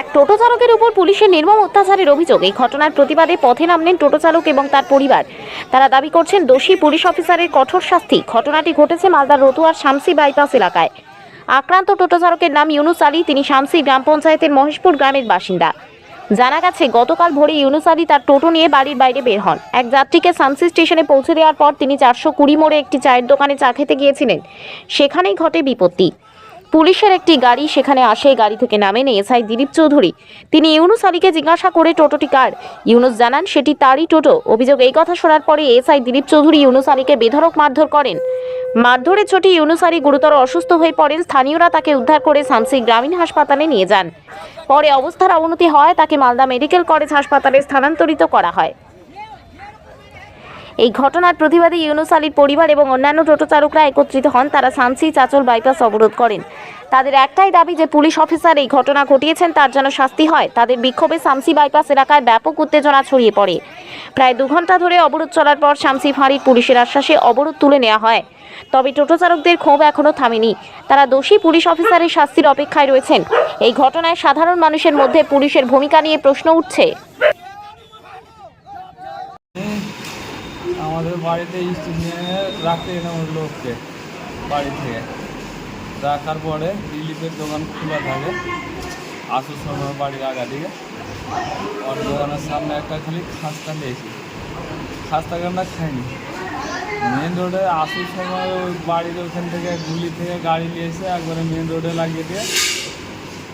এক টোটো চালকের উপর পুলিশের নির্মম অত্যাচারের অভিযোগ। এই ঘটনার প্রতিবাদে পথে নামলেন টোটো চালক এবং তার পরিবার। তারা দাবি করছেন, দোষী পুলিশ অফিসারের কঠোর শাস্তি। ঘটনাটি ঘটেছে মালদার রতুয়ার শামসি বাইপাস এলাকায়। আক্রান্ত টোটো চালকের নাম ইউনুস আলী, তিনি শামসি গ্রাম পঞ্চায়েতের মহেশপুর গ্রামের বাসিন্দা। জানা গেছে, গতকাল ভোরে ইউনুস আলী তার টোটো নিয়ে বাড়ির বাইরে বের হন। এক যাত্রীকে শামসি স্টেশনে পৌঁছে দেওয়ার পর তিনি চারশো কুড়ি মোড়ে একটি চায়ের দোকানে চা খেতে গিয়েছিলেন। সেখানেই ঘটে বিপত্তি। পুলিশের একটি গাড়ি সেখানে আসে, গাড়ি থেকে নামেন এসআই দিলীপ চৌধুরী। তিনি ইউনুস আলীকে জিজ্ঞাসা করে, টোটোটি কার? ইউনুস জানান, সেটি তারই টোটো। অভিযোগ এই কথা শোনার পরে এসআই দিলীপ চৌধুরী ইউনুস আলীকে বেধড়ক মারধর করেন। মারধরের চোটে ইউনুস আলী গুরুতর অসুস্থ হয়ে পড়েন। স্থানীয়রা তাকে উদ্ধার করে সামসি গ্রামীণ হাসপাতালে নিয়ে যান। পরে অবস্থার অবনতি হয় তাকে মালদা মেডিকেল কলেজ হাসপাতালে স্থানান্তরিত করা হয়। এই ঘটনার প্রতিবাদে ইউনুস আলীর পরিবার এবং অন্যান্য টোটো চালকরা একত্রিত হন। তারা সানসি চাচল বাইপাস অবরোধ করেন। তাদের একটাই দাবি যে পুলিশ অফিসার এই ঘটনা ঘটিয়েছেন, তার যেন শাস্তি হয়। তাদের বিক্ষোভে শামসি বাইপাস এলাকায় ব্যাপক উত্তেজনা ছড়িয়ে পড়ে। প্রায় দু ঘণ্টা ধরে অবরোধ চলার পর শামসি ফাঁড়ির পুলিশের আশ্বাসে অবরোধ তুলে নেওয়া হয়। তবে টোটো চালকদের ক্ষোভ এখনও থামেনি। তারা দোষী পুলিশ অফিসারের শাস্তির অপেক্ষায় রয়েছেন। এই ঘটনায় সাধারণ মানুষের মধ্যে পুলিশের ভূমিকা নিয়ে প্রশ্ন উঠছে আমাদের বাড়িতে নিয়ে রাখতে এলাম ওই লোককে বাড়ি থেকে। রাখার পরে রিলিফের দোকান খোলা থাকে আসুর সময় বাড়ির আগা দিকে। ওর দোকানের সামনে একটা খালি খাস্তা খেয়েছি। খাস্তা কান্না খাইনি? মেন রোডে আসুর সময় ওই বাড়ির ওখান থেকে গুলি থেকে গাড়ি নিয়ে এসে একবারে মেন রোডে লাগিয়ে দিয়ে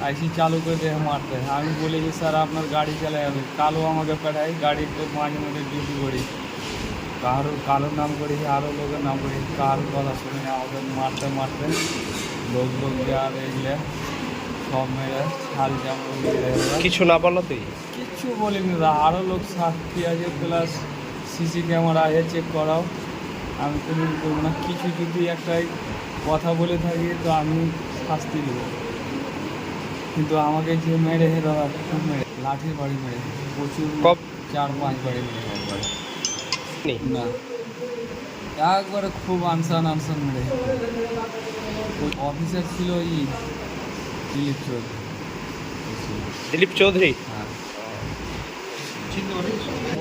আইসি চালু করে দিয়ে মারতে। আমি বলি যে স্যার, আপনার গাড়ি চালাই আমি। কালো আমাকে পাঠাই গাড়ি মাঝে মাঝে ডিউটি করি। কারও কারোর নাম করেছি আরও লোকের নাম করেছি কারোর কথা শুনে আমাদের মারতে মারতে লোক লোক দেওয়ার এগুলো সব মেরে ছাল জামা কিছু না বলো তুই? কিচ্ছু বলিনি আরও লোক সাক্ষী আছে প্লাস সিসি ক্যামেরা আছে চেক করাও। আমি কোনো করব না কিছু যদি একটাই কথা বলে থাকি তো আমি শাস্তি দেবো। কিন্তু আমাকে যে মেরে হে দাদা খুব মেরে লাঠির বাড়ি মেরে প্রচুর চার পাঁচ বাড়ি মেরে নেই না। একবারে খুব আনসান আনসান মেরে। ওই অফিসার ছিল ই দিলীপ চৌধুরী। দিলীপ চৌধুরী? হ্যাঁ।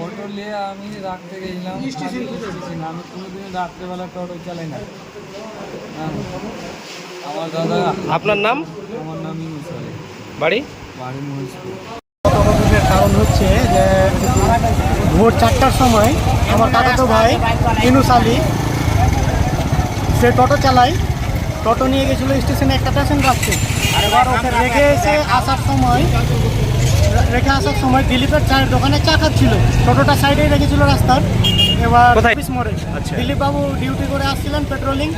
অটো নিয়ে আমি রাখতে গেছিলাম স্টেশন আমি কোনোদিন রাত্রেবেলা টোটো চালাই না। হ্যাঁ। আমার দাদা আপনার নাম? আমার নাম ইউনুস আলী। বাড়ি? বাড়ি মহেশপুর। অবরোধের কারণ হচ্ছে যে ভোর চারটার সময় আমার কাকাতো ভাই, ইনুস আলী, সে টোটো চালায়। টোটো নিয়ে গেছিল স্টেশনে একটা পেশেন্ট রাখতে এবার ওকে রেখে এসে আসার সময় রেখে আসার সময় দিলীপের চায়ের দোকানে চা খাচ্ছিল। টোটোটা সাইডেই রেখেছিল রাস্তার। এবার অফিস মোড়ে। আচ্ছা। দিলীপ বাবু ডিউটি করে আসছিলেন পেট্রোলিং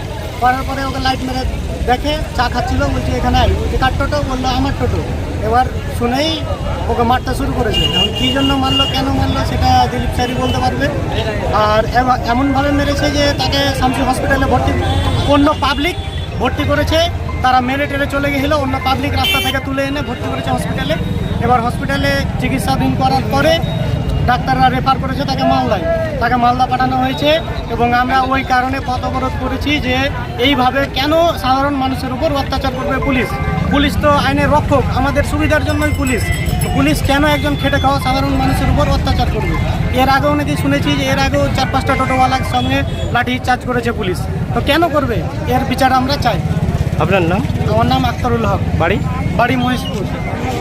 করার পরে ওকে লাইট মেরে দেখে চা খাচ্ছিল বলছি এখানে আই বলছি কার টোটো? বলল আমার টোটো। এবার শুনেই ওকে মারতে শুরু করেছে। এখন কী জন্য মারলো কেন মারলো সেটা দিলীপ স্যারই বলতে পারবে। আর এমনভাবে মেরেছে যে তাকে শামসি হসপিটালে ভর্তি অন্য পাবলিক ভর্তি করেছে। তারা মেরে টেরে চলে গেছিল অন্য পাবলিক রাস্তা থেকে তুলে এনে ভর্তি করেছে হসপিটালে এবার হসপিটালে চিকিৎসাধীন করার পরে ডাক্তাররা রেফার করেছে তাকে মালদায়। তাকে মালদা পাঠানো হয়েছে এবং আমরা ওই কারণে পথ অবরোধ করেছি যে এইভাবে কেন সাধারণ মানুষের উপর অত্যাচার করবে পুলিশ? পুলিশ তো আইনের রক্ষক আমাদের সুবিধার জন্যই পুলিশ। পুলিশ কেন একজন খেটে খাওয়া সাধারণ মানুষের উপর অত্যাচার করবে? এর আগেও নাকি শুনেছি যে এর আগেও চার পাঁচটা টোটোওয়ালার সঙ্গে লাঠি চার্জ করেছে পুলিশ। তো কেন করবে? এর বিচার আমরা চাই। আপনার নাম? আমার নাম আখতারুল হক। বাড়ি? বাড়ি মহেশপুর।